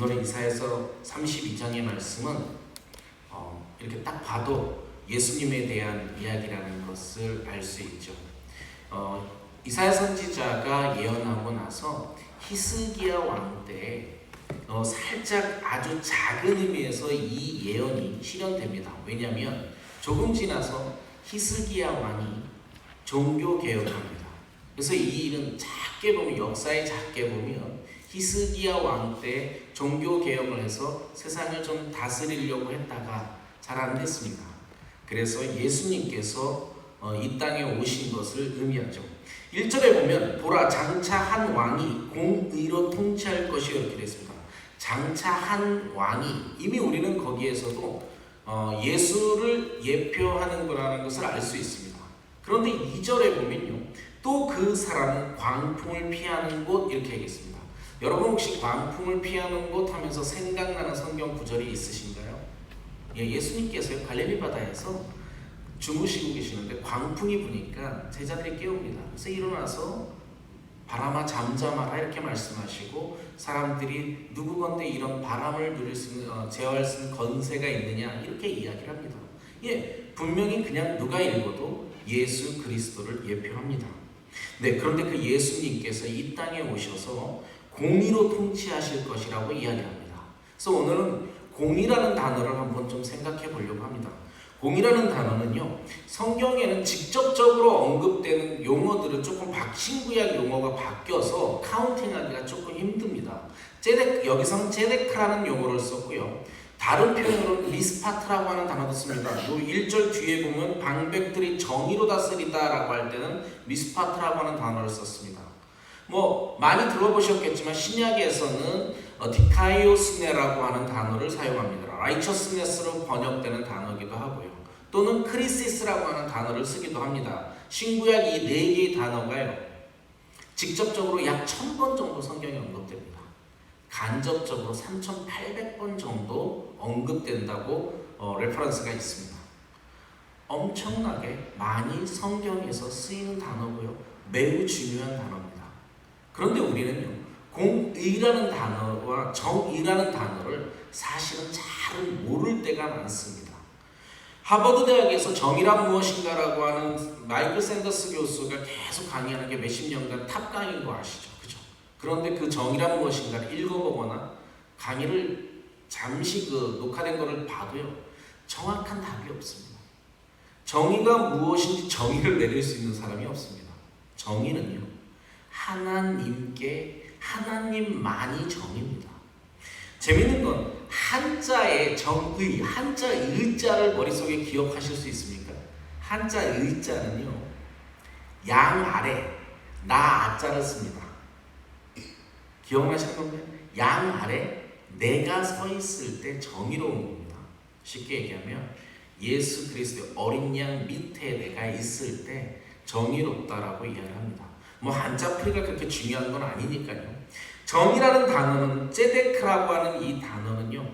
오늘은 이사에서 32장의 말씀은 어, 이렇게 딱 봐도 예수님에 대한 이야기라는 것을 알 수 있죠. 어, 이사야 선지자가 예언하고 나서 히스기야 왕 때 어, 살짝 아주 작은 의미에서 이 예언이 실현됩니다. 왜냐하면 조금 지나서 히스기야 왕이 종교 개혁합니다. 그래서 이 일은 작게 보면 역사에 작게 보면 히스기야 왕 때 종교 개혁을 해서 세상을 좀 다스리려고 했다가 잘 안 됐습니다. 그래서 예수님께서 어, 이 땅에 오신 것을 의미하죠. 1절에 보면 보라 장차 한 왕이 공의로 통치할 것이 이렇게 됐습니다. 장차 한 왕이 이미 우리는 거기에서도 어, 예수를 예표하는 거라는 것을 알 수 있습니다. 그런데 2절에 보면요. 또 그 사람은 광풍을 피하는 곳 이렇게 얘기했습니다. 여러분 혹시 광풍을 피하는 곳 하면서 생각나는 성경 구절이 있으신가요? 예, 예수님께서 갈릴리 바다에서 주무시고 계시는데 광풍이 부니까 제자들이 깨웁니다. 그래서 일어나서 바람아 잠잠하라 이렇게 말씀하시고 사람들이 누구건데 이런 바람을 누릴 수 있는 어, 제어할 수 있는 건세가 있느냐 이렇게 이야기를 합니다. 예, 분명히 그냥 누가 읽어도 예수 그리스도를 예표합니다. 네, 그런데 그 예수님께서 이 땅에 오셔서 공의로 통치하실 것이라고 이야기합니다. 그래서 오늘은 공이라는 단어를 한번 좀 생각해 보려고 합니다. 공이라는 단어는요, 성경에는 직접적으로 언급되는 용어들은 조금 박신구약 용어가 바뀌어서 카운팅하기가 조금 힘듭니다. 제데, 여기서는 제데크라는 용어를 썼고요. 다른 표현으로는 미스파트라고 하는 단어도 씁니다. 요 1절 뒤에 보면 방백들이 정의로 다스리다라고 할 때는 미스파트라고 하는 단어를 썼습니다. 뭐 많이 들어보셨겠지만 신약에서는 어, 디카이오스네라고 하는 단어를 사용합니다. 라이처스네스로 번역되는 단어기도 하고요. 또는 크리시스라고 하는 단어를 쓰기도 합니다. 신구약 이 네 개의 단어가요. 직접적으로 약 1000번 정도 성경에 언급됩니다. 간접적으로 3800번 정도 언급된다고 어, 레퍼런스가 있습니다. 엄청나게 많이 성경에서 쓰이는 단어고요. 매우 중요한 단어입니다. 그런데 우리는요. 공의라는 단어와 정의라는 단어를 사실은 잘 모를 때가 많습니다. 하버드 대학에서 정의란 무엇인가라고 하는 마이클 샌더스 교수가 계속 강의하는 게 몇십 년간 탑 강의인 거 아시죠? 그죠? 그런데 그 정의란 무엇인가를 읽어보거나 강의를 잠시 그 녹화된 거를 봐도요. 정확한 답이 없습니다. 정의가 무엇인지 정의를 내릴 수 있는 사람이 없습니다. 정의는요. 하나님께 하나님만이 정입니다. 재밌는 건 한자의 정의, 한자 의자를 머릿속에 기억하실 수 있습니까? 한자 의자는요. 양 아래 나 아자를 씁니다. 기억나시는 건가요? 양 아래 내가 서 있을 때 정의로운 겁니다. 쉽게 얘기하면 예수 그리스도의 어린 양 밑에 내가 있을 때 정의롭다라고 이야기를 합니다. 뭐 한자풀이가 그렇게 중요한 건 아니니까요. 정이라는 단어는 제데크라고 하는 이 단어는요.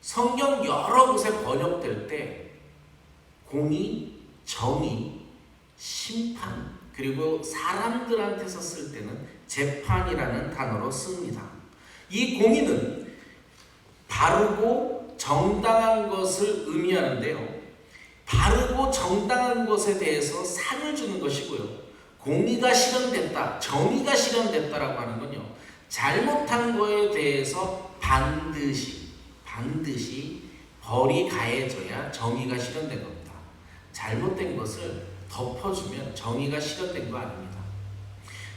성경 여러 곳에 번역될 때 공의, 정의, 심판 그리고 사람들한테서 쓸 때는 재판이라는 단어로 씁니다. 이 공의는 바르고 정당한 것을 의미하는데요. 바르고 정당한 것에 대해서 상을 주는 것이고요. 공의가 실현됐다, 정의가 실현됐다라고 하는 건요. 잘못한 거에 대해서 반드시 반드시 벌이 가해져야 정의가 실현된 겁니다. 잘못된 것을 덮어주면 정의가 실현된 거 아닙니다.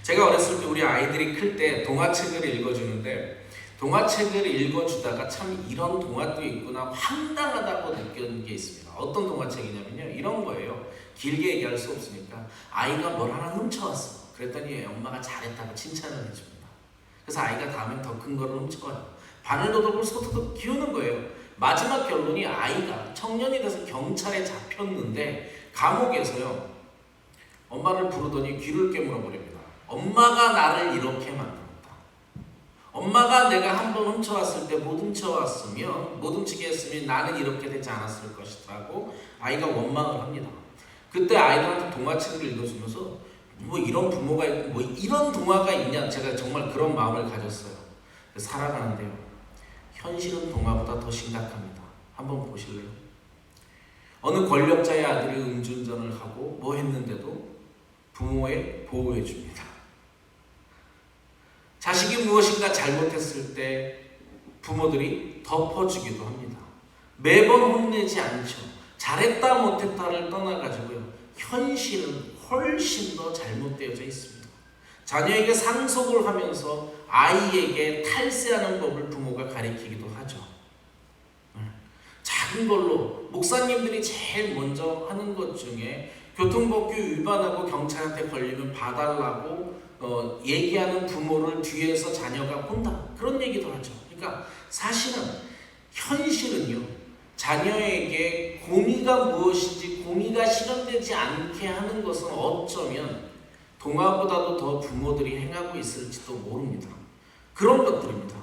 제가 어렸을 때 우리 아이들이 클 때 동화책을 읽어주는데 동화책을 읽어주다가 참 이런 동화도 있구나 황당하다고 느끼는 게 있습니다. 어떤 동화책이냐면요 이런 거예요. 길게 얘기할 수 없으니까 아이가 뭘 하나 훔쳐왔어. 그랬더니 엄마가 잘했다고 칭찬을 해줍니다. 그래서 아이가 다음엔 더 큰 거를 훔쳐와요. 바늘도둑을 소도둑 키우는 거예요. 마지막 결론이 아이가 청년이 돼서 경찰에 잡혔는데 감옥에서요. 엄마를 부르더니 귀를 깨물어 버립니다. 엄마가 나를 이렇게 만들었다. 엄마가 내가 한 번 훔쳐왔을 때 못 훔쳐왔으면 못 훔치게 했으면 나는 이렇게 되지 않았을 것이라고 아이가 원망을 합니다. 그때 아이들한테 동화책을 읽어주면서 뭐 이런 부모가 있고 뭐 이런 동화가 있냐 제가 정말 그런 마음을 가졌어요. 살아가는데요. 현실은 동화보다 더 심각합니다. 한번 보실래요? 어느 권력자의 아들이 음주운전을 하고 뭐 했는데도 부모에 보호해 줍니다. 자식이 무엇인가 잘못했을 때 부모들이 덮어주기도 합니다. 매번 혼내지 않죠. 잘했다 못했다를 떠나가지고요. 현실은 훨씬 더 잘못되어져 있습니다. 자녀에게 상속을 하면서 아이에게 탈세하는 법을 부모가 가리키기도 하죠. 네. 작은 걸로 목사님들이 제일 먼저 하는 것 중에 교통법규 위반하고 경찰한테 걸리면 봐달라고 어, 얘기하는 부모를 뒤에서 자녀가 본다 그런 얘기도 하죠. 그러니까 사실은 현실은요 자녀에게 공의가 무엇인지 공의가 실현되지 않게 하는 것은 어쩌면 동화보다도 더 부모들이 행하고 있을지도 모릅니다. 그런 것들입니다.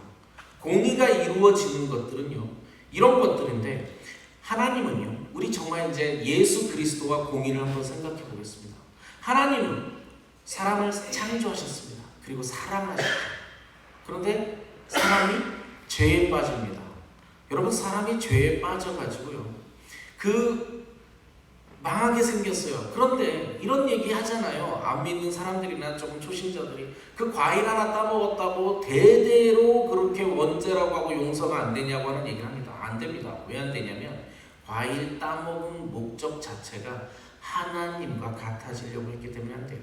공의가 이루어지는 것들은요 이런 것들인데 하나님은요 우리 정말 이제 예수 그리스도와 공의를 한번 생각해 보겠습니다. 하나님은 사람을 창조하셨습니다. 그리고 사랑하셨죠. 그런데 사람이 죄에 빠집니다. 여러분 사람이 죄에 빠져가지고요. 그 망하게 생겼어요. 그런데 이런 얘기 하잖아요. 안 믿는 사람들이나 조금 초신자들이 그 과일 하나 따먹었다고 대대로 그렇게 원죄라고 하고 용서가 안 되냐고 하는 얘기를 합니다. 안 됩니다. 왜 안 되냐면 과일 따먹은 목적 자체가 하나님과 같아지려고 했기 때문에 안 돼요.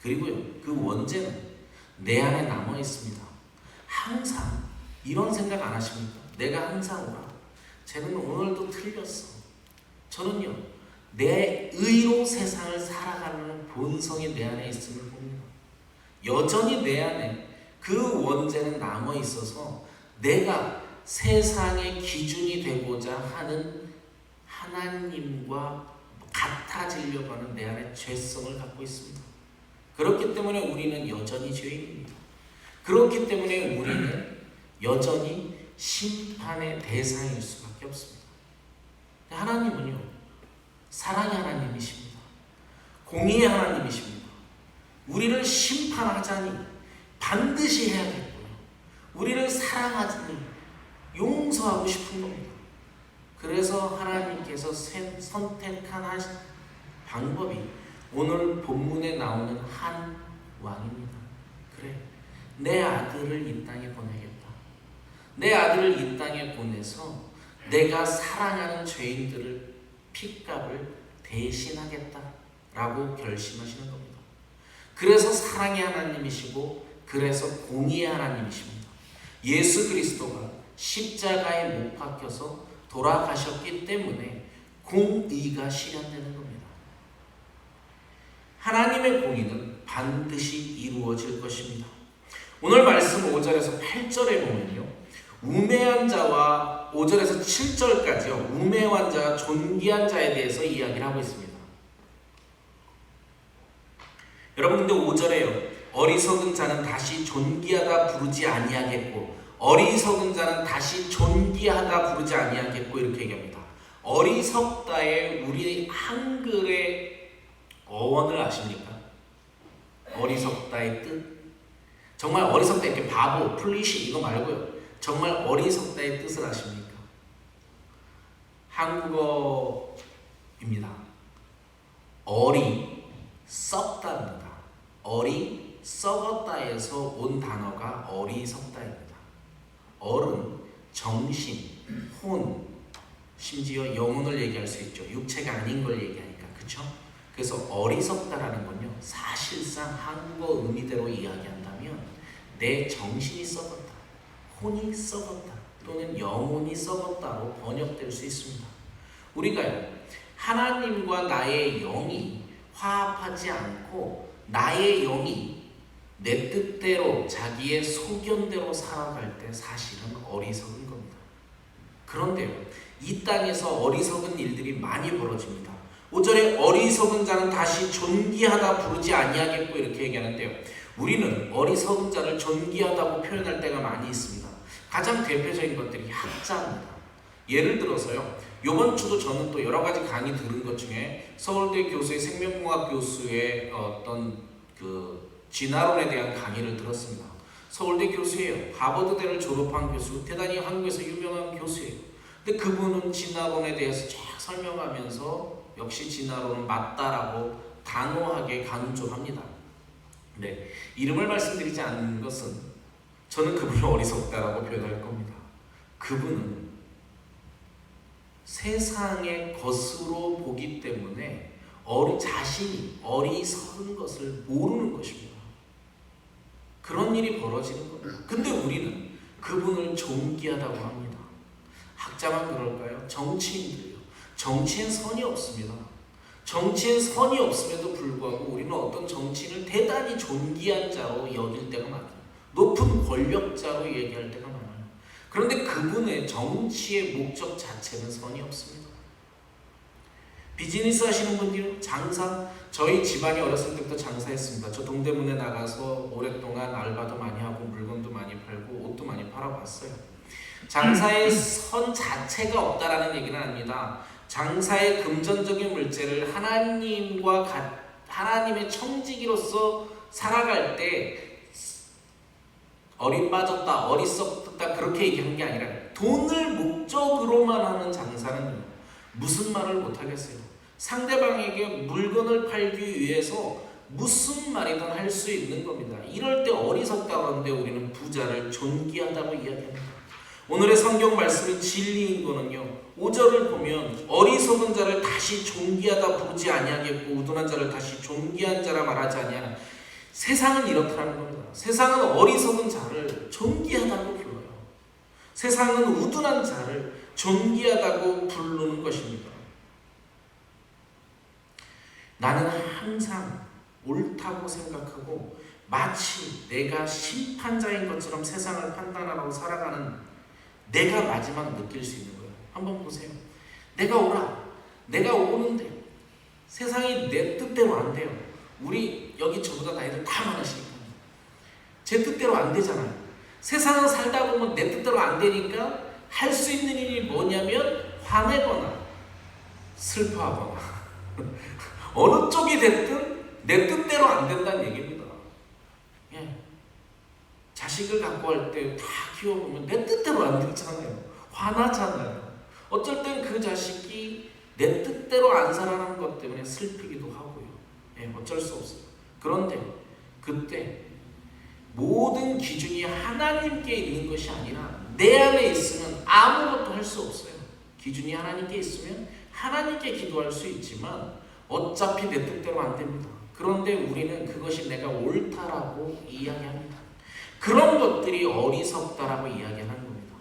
그리고요, 그 원죄는 내 안에 남아 있습니다. 항상 이런 생각 안 하십니까? 내가 항상 와. 쟤는 오늘도 틀렸어. 저는요, 내 의로 세상을 살아가는 본성이 내 안에 있음을 봅니다. 여전히 내 안에 그 원죄는 남아 있어서 내가 세상의 기준이 되고자 하는 하나님과 같아지려고 하는 내 안에 죄성을 갖고 있습니다. 그렇기 때문에 우리는 여전히 죄인입니다. 그렇기 때문에 우리는 여전히 심판의 대상일 수밖에 없습니다. 하나님은요, 사랑의 하나님이십니다. 공의의 하나님이십니다. 우리를 심판하자니 반드시 해야겠고요. 우리를 사랑하자니 용서하고 싶은 겁니다. 그래서 하나님께서 선택한 방법이 오늘 본문에 나오는 한 왕입니다. 그래, 내 아들을 이 땅에 보내겠다. 내 아들을 이 땅에 보내서 내가 사랑하는 죄인들을 핏값을 대신하겠다라고 결심하시는 겁니다. 그래서 사랑의 하나님이시고 그래서 공의의 하나님이십니다. 예수 그리스도가 십자가에 못 박혀서 돌아가셨기 때문에 공의가 실현되는 겁니다. 하나님의 공의는 반드시 이루어질 것입니다. 오늘 말씀 5절에서 8절에 보면요. 우매한 자와 5절에서 7절까지요. 우매한 자와 존귀한 자에 대해서 이야기를 하고 있습니다. 여러분 근데 5절에요. 어리석은 자는 다시 존귀하다 부르지 아니하겠고 어리석은 자는 다시 존귀하다 부르지 아니하겠고 이렇게 얘기합니다. 어리석다의 우리 한글의 어원을 아십니까? 어리석다의 뜻? 정말 어리석다 이렇게 바보, 플리시 이거 말고요. 정말 어리석다의 뜻을 아십니까? 한국어입니다. 어리 썩다입니다. 어리 썩었다에서 온 단어가 어리석다입니다. 어른, 정신, 혼, 심지어 영혼을 얘기할 수 있죠. 육체가 아닌 걸 얘기하니까 그렇죠? 그래서 어리석다라는 건요. 사실상 한국어 의미대로 이야기한다면 내 정신이 썩었다. 혼이 썩었다 또는 영혼이 썩었다로 번역될 수 있습니다. 우리가요 하나님과 나의 영이 화합하지 않고 나의 영이 내 뜻대로 자기의 소견대로 살아갈 때 사실은 어리석은 겁니다. 그런데요 이 땅에서 어리석은 일들이 많이 벌어집니다. 5절에 어리석은 자는 다시 존귀하다 부르지 아니하겠고 이렇게 얘기하는데요. 우리는 어리석은 자를 존귀하다고 표현할 때가 많이 있습니다. 가장 대표적인 것들이 학자입니다. 예를 들어서요. 이번 주도 저는 또 여러 가지 강의 들은 것 중에 서울대 교수의 생명공학 교수의 어떤 그 진화론에 대한 강의를 들었습니다. 서울대 교수예요. 하버드대를 졸업한 교수, 대단히 한국에서 유명한 교수예요. 근데 그분은 진화론에 대해서 쫙 설명하면서 역시 진화론은 맞다라고 단호하게 강조합니다. 네, 이름을 말씀드리지 않는 것은 저는 그분을 어리석다라고 표현할 겁니다. 그분은 세상의 것으로 보기 때문에 어리 자신이 어리석은 것을 모르는 것입니다. 그런 일이 벌어지는 겁니다. 근데 우리는 그분을 존귀하다고 합니다. 학자만 그럴까요? 정치인들요. 정치엔 선이 없습니다. 정치엔 선이 없음에도 불구하고 우리는 어떤 정치인을 대단히 존귀한 자로 여길 때가 많아요. 높은 권력자로 얘기할 때가 많아요. 그런데 그분의 정치의 목적 자체는 선이 없습니다. 비즈니스 하시는 분들 장사 저희 집안이 어렸을 때부터 장사했습니다. 저 동대문에 나가서 오랫동안 알바도 많이 하고 물건도 많이 팔고 옷도 많이 팔아봤어요. 장사의 선 자체가 없다라는 얘기는 아닙니다. 장사의 금전적인 물질을 하나님과 가, 하나님의 청지기로서 살아갈 때 어린 빠졌다, 어리석다 그렇게 얘기하는 게 아니라 돈을 목적으로만 하는 장사는 무슨 말을 못 하겠어요. 상대방에게 물건을 팔기 위해서 무슨 말이든 할 수 있는 겁니다. 이럴 때 어리석다고 하는데 우리는 부자를 존귀하다고 이야기합니다. 오늘의 성경 말씀이 진리인 거는요. 5절을 보면 어리석은 자를 다시 존귀하다 부르지 아니하겠고 우둔한 자를 다시 존귀한 자라 말하지 아니하나 세상은 이렇다는 겁니다. 세상은 어리석은 자를 존귀하다고 불러요. 세상은 우둔한 자를 존귀하다고 부르는 것입니다. 나는 항상 옳다고 생각하고 마치 내가 심판자인 것처럼 세상을 판단하고 살아가는 내가 마지막 느낄 수 있는 거예요. 한번 보세요. 내가 오라. 내가 오는데 세상이 내 뜻대로 안 돼요. 우리 여기 저보다 나이들 다 많으시니까 제 뜻대로 안 되잖아요. 세상을 살다 보면 내 뜻대로 안 되니까 할 수 있는 일이 뭐냐면 화내거나 슬퍼하거나 어느 쪽이 됐든 내 뜻대로 안 된다는 얘기입니다. 예. 자식을 갖고 할 때 다 키워보면 내 뜻대로 안 되잖아요. 화나잖아요. 어쩔 땐 그 자식이 내 뜻대로 안 살아가는 것 때문에 슬피기도 하고요. 예, 어쩔 수 없어요. 그런데 그때 모든 기준이 하나님께 있는 것이 아니라 내 안에 있으면 아무것도 할 수 없어요. 기준이 하나님께 있으면 하나님께 기도할 수 있지만 어차피 내 뜻대로 안 됩니다. 그런데 우리는 그것이 내가 옳다라고 이야기합니다. 그런 것들이 어리석다라고 이야기하는 겁니다.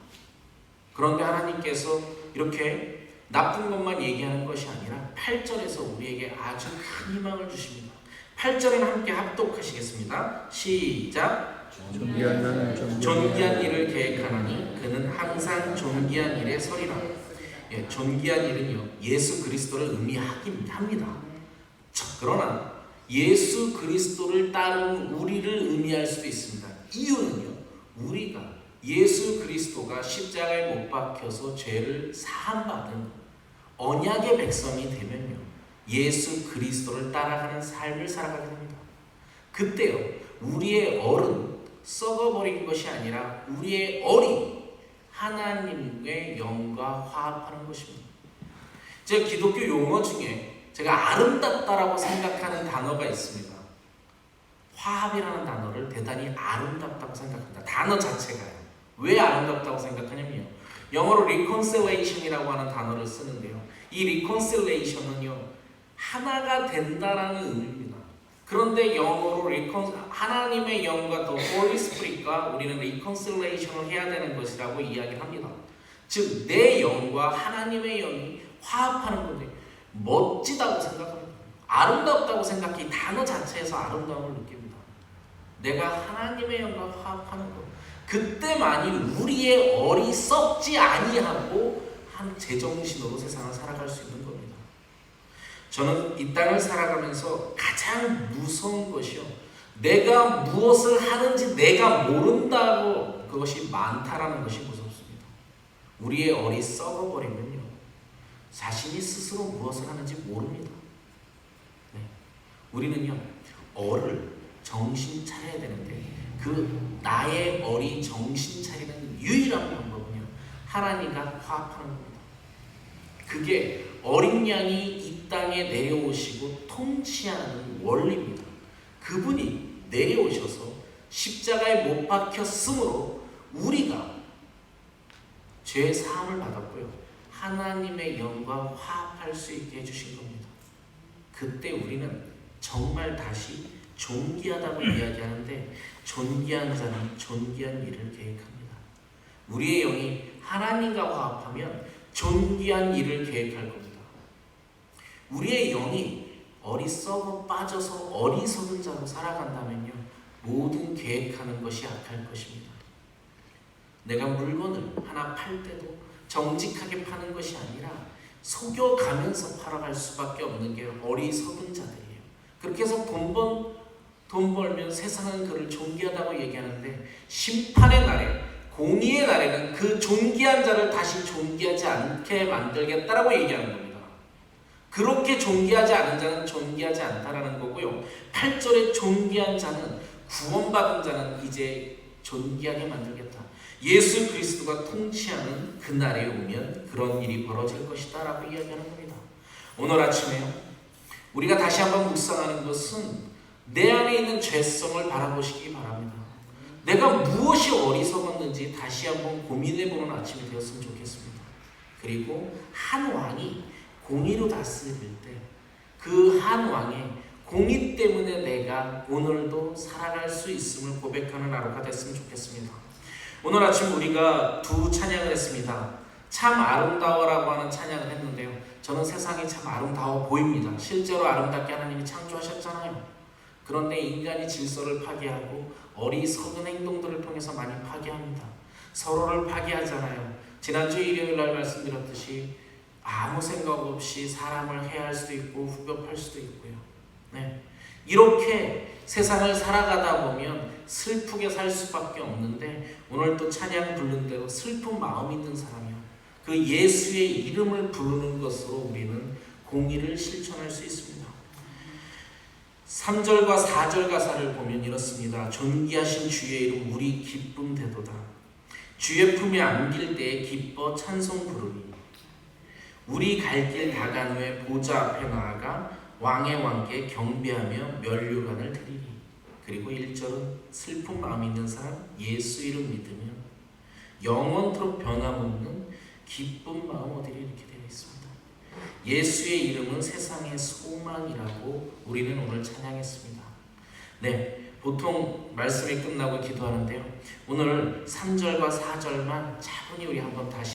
그런데 하나님께서 이렇게 나쁜 것만 얘기하는 것이 아니라 8절에서 우리에게 아주 큰 희망을 주십니다. 8절은 함께 합독하시겠습니다. 시작. 존귀한 존귀한 일을 계획하나니 그는 항상 존귀한 일에 서리라. 예, 존귀한 일은요 예수 그리스도를 의미하긴 합니다. 자, 그러나 예수 그리스도를 따르는 우리를 의미할 수도 있습니다. 이유는요 우리가 예수 그리스도가 십자가에 못 박혀서 죄를 사함받은 언약의 백성이 되면요 예수 그리스도를 따라가는 삶을 살아가게 됩니다. 그때요 우리의 얼은 썩어버린 것이 아니라 우리의 얼이 하나님의 영과 화합하는 것입니다. 제가 기독교 용어 중에 제가 아름답다라고 생각하는 단어가 있습니다. 화합이라는 단어를 대단히 아름답다고 생각합니다. 단어 자체가요. 왜 아름답다고 생각하냐면요. 영어로 reconciliation이라고 하는 단어를 쓰는데요. 이 reconciliation은요. 하나가 된다라는 의미입니다. 그런데 영어로 recon, 하나님의 영과 더 Holy Spirit과 우리는 reconciliation을 해야 되는 것이라고 이야기를 합니다. 즉, 내 영과 하나님의 영이 화합하는 건데 멋지다고 생각합니다. 아름답다고 생각해 이 단어 자체에서 아름다움을 느낍니다. 내가 하나님의 영과 화합하는 것. 그때만이 우리의 썩지 아니하고 한 제정신으로 세상을 살아갈 수 있는 겁니다. 저는 이 땅을 살아가면서 가장 무서운 것이요. 내가 무엇을 하는지 내가 모른다고 그것이 많다라는 것이 무섭습니다. 우리의 얼이 썩어버리면요. 자신이 스스로 무엇을 하는지 모릅니다. 네. 우리는요, 얼을 정신 차려야 되는데 그 나의 어리 정신 차리는 유일한 방법은요. 하나님과 화합하는 겁니다. 그게 어린 양이 이 땅에 내려오시고 통치하는 원리입니다. 그분이 내려오셔서 십자가에 못 박혔으므로 우리가 죄 사함을 받았고요. 하나님의 영과 화합할 수 있게 해주신 겁니다. 그때 우리는 정말 다시 존귀하다고 이야기하는데 존귀한 자는 존귀한 일을 계획합니다. 우리의 영이 하나님과 화합하면 존귀한 일을 계획할 겁니다. 우리의 영이 어리석어 빠져서 어리석은 자로 살아간다면요. 모든 계획하는 것이 악할 것입니다. 내가 물건을 하나 팔 때도 정직하게 파는 것이 아니라 속여가면서 팔아갈 수밖에 없는 게 어리석은 자들이에요. 그렇게 해서 돈 번, 돈 벌면 세상은 그를 존귀하다고 얘기하는데 심판의 날에 공의의 날에는 그 존귀한 자를 다시 존귀하지 않게 만들겠다라고 얘기하는 겁니다. 그렇게 존귀하지 않은 자는 존귀하지 않다라는 거고요. 8절에 존귀한 자는 구원받은 자는 이제 존귀하게 만들겠다. 예수 그리스도가 통치하는 그날에 오면 그런 일이 벌어질 것이다 라고 이야기하는 겁니다. 오늘 아침에요. 우리가 다시 한번 묵상하는 것은 내 안에 있는 죄성을 바라보시기 바랍니다. 내가 무엇이 어리석었는지 다시 한번 고민해보는 아침이 되었으면 좋겠습니다. 그리고 한 왕이 공의로 다스릴 때 그 한 왕의 공의 때문에 내가 오늘도 살아갈 수 있음을 고백하는 하루가 됐으면 좋겠습니다. 오늘 아침 우리가 두 찬양을 했습니다. 참 아름다워라고 하는 찬양을 했는데요. 저는 세상이 참 아름다워 보입니다. 실제로 아름답게 하나님이 창조하셨잖아요. 그런데 인간이 질서를 파괴하고 어리석은 행동들을 통해서 많이 파괴합니다. 서로를 파괴하잖아요. 지난주 일요일 날 말씀드렸듯이 아무 생각 없이 사람을 해할 수도 있고 후벼팔 수도 있고요. 네. 이렇게 세상을 살아가다 보면 슬프게 살 수밖에 없는데 오늘 또 찬양 부른 대로 슬픈 마음 있는 사람이요. 그 예수의 이름을 부르는 것으로 우리는 공의를 실천할 수 있습니다. 3절과 4절 가사를 보면 이렇습니다. 존귀하신 주의 이름 우리 기쁨 되도다. 주의 품에 안길 때에 기뻐 찬송 부르니 우리 갈 길 다 간 후에 보좌 앞에 나아가 왕의 왕께 경배하며 면류관을 드리리. 그리고 1절은 슬픈 마음 있는 사람 예수 이름 믿으며 영원토록 변함없는 기쁜 마음 얻으리 이렇게 되어 있습니다. 예수의 이름은 세상의 소망이라고 우리는 오늘 찬양했습니다. 네, 보통 말씀이 끝나고 기도하는데요. 오늘 3절과 4절만 차분히 우리 한번 다시